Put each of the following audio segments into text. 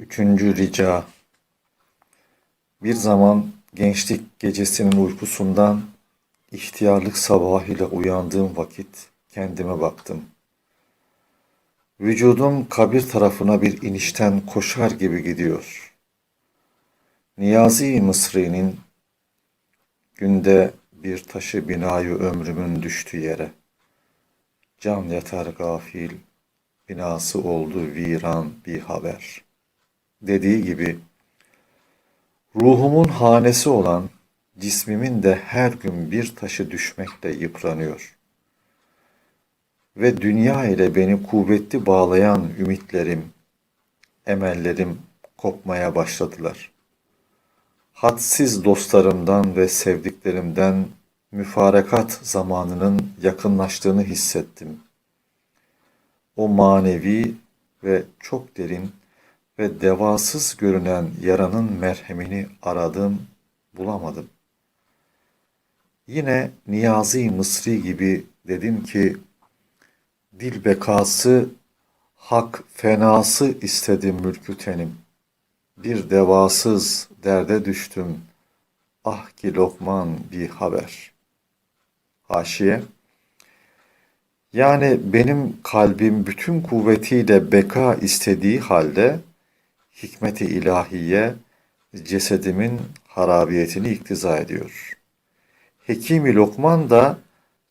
Üçüncü rica. Bir zaman gençlik gecesinin uykusundan ihtiyarlık sabahıyla uyandığım vakit kendime baktım. Vücudum kabir tarafına bir inişten koşar gibi gidiyor. Niyazi Mısri'nin günde bir taşı binayı ömrümün düştü yere. Can yatar gafil, binası oldu viran bir haber. Dediği gibi, ruhumun hanesi olan cismimin de her gün bir taşı düşmekle yıpranıyor. Ve dünya ile beni kuvvetli bağlayan ümitlerim, emellerim kopmaya başladılar. Hadsiz dostlarımdan ve sevdiklerimden müfarekat zamanının yakınlaştığını hissettim. O manevi ve çok derin ve devasız görünen yaranın merhemini aradım, bulamadım. Yine Niyazi Mısri gibi dedim ki, dil bekası, hak fenası istedim mülkü tenim. Bir devasız derde düştüm, ah ki Lokman bir haber. Haşiye, yani benim kalbim bütün kuvvetiyle beka istediği halde, hikmeti ilahiye cesedimin harabiyetini iktiza ediyor. Hekimi Lokman da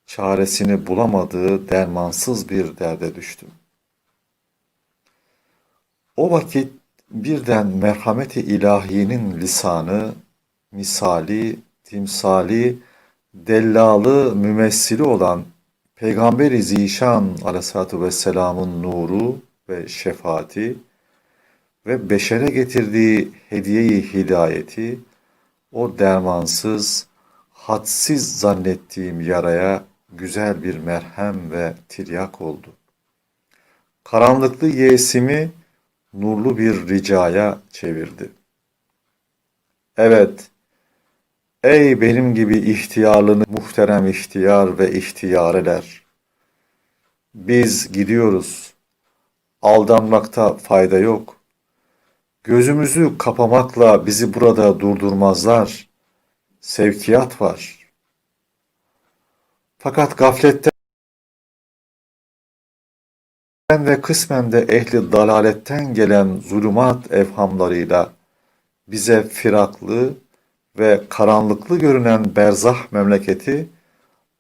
çaresini bulamadığı dermansız bir derde düştüm. O vakit birden merhameti ilahiyenin lisanı, misali, timsali, dellalı, mümessili olan Peygamber-i Zişan aleyhissalatü vesselamın nuru ve şefaati ve beşere getirdiği hediyeyi hidayeti o dermansız, hadsiz zannettiğim yaraya güzel bir merhem ve tiryak oldu. Karanlıklı yeğsimi nurlu bir ricaya çevirdi. Evet, ey benim gibi ihtiyarlını muhterem ihtiyar ve ihtiyareler, biz gidiyoruz, aldanmakta fayda yok.'' Gözümüzü kapamakla bizi burada durdurmazlar. Sevkiyat var. Fakat gafletten ve kısmen de ehli dalaletten gelen zulümat evhamlarıyla bize firaklı ve karanlıklı görünen berzah memleketi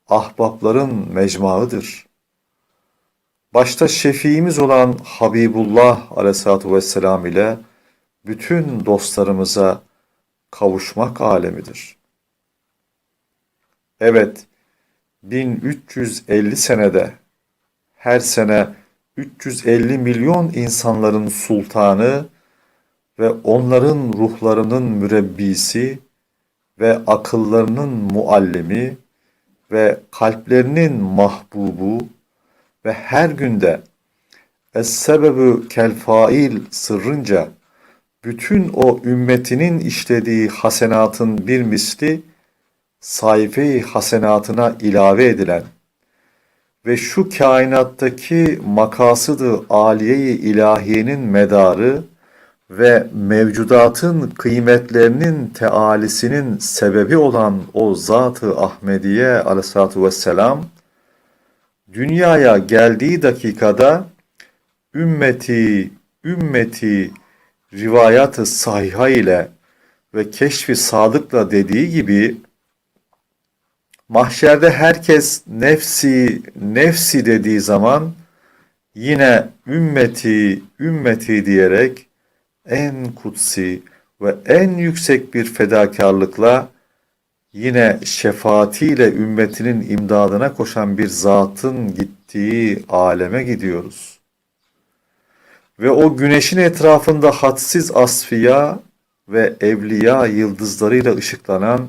ahbapların mecmuaıdır. Başta şefiimiz olan Habibullah aleyhissalatu vesselam ile bütün dostlarımıza kavuşmak alemidir. Evet, 1350 senede her sene 350 milyon insanların sultanı ve onların ruhlarının mürebbisi ve akıllarının muallimi ve kalplerinin mahbubu ve her günde es-sebebü kel fail sırrınca bütün o ümmetinin işlediği hasenatın bir misli sayfe hasenatına ilave edilen ve şu kainattaki makasıdı aliye-i ilahiyenin medarı ve mevcudatın kıymetlerinin tealisinin sebebi olan o Zat-ı Ahmediye aleyhissalatu vesselam dünyaya geldiği dakikada ümmeti, ümmeti rivayat-ı sahiha ile ve keşfi sadıkla dediği gibi mahşerde herkes nefsi nefsi dediği zaman yine ümmeti ümmeti diyerek en kutsi ve en yüksek bir fedakarlıkla yine şefaatiyle ümmetinin imdadına koşan bir zatın gittiği aleme gidiyoruz.'' Ve o güneşin etrafında hadsiz asfiya ve evliya yıldızlarıyla ışıklanan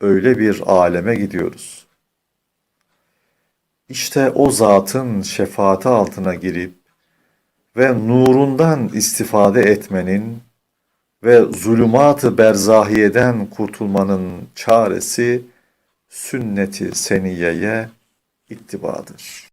öyle bir aleme gidiyoruz. İşte o zatın şefaati altına girip ve nurundan istifade etmenin ve zulümat-ı berzahiyeden kurtulmanın çaresi sünneti seniyeye ittibadır.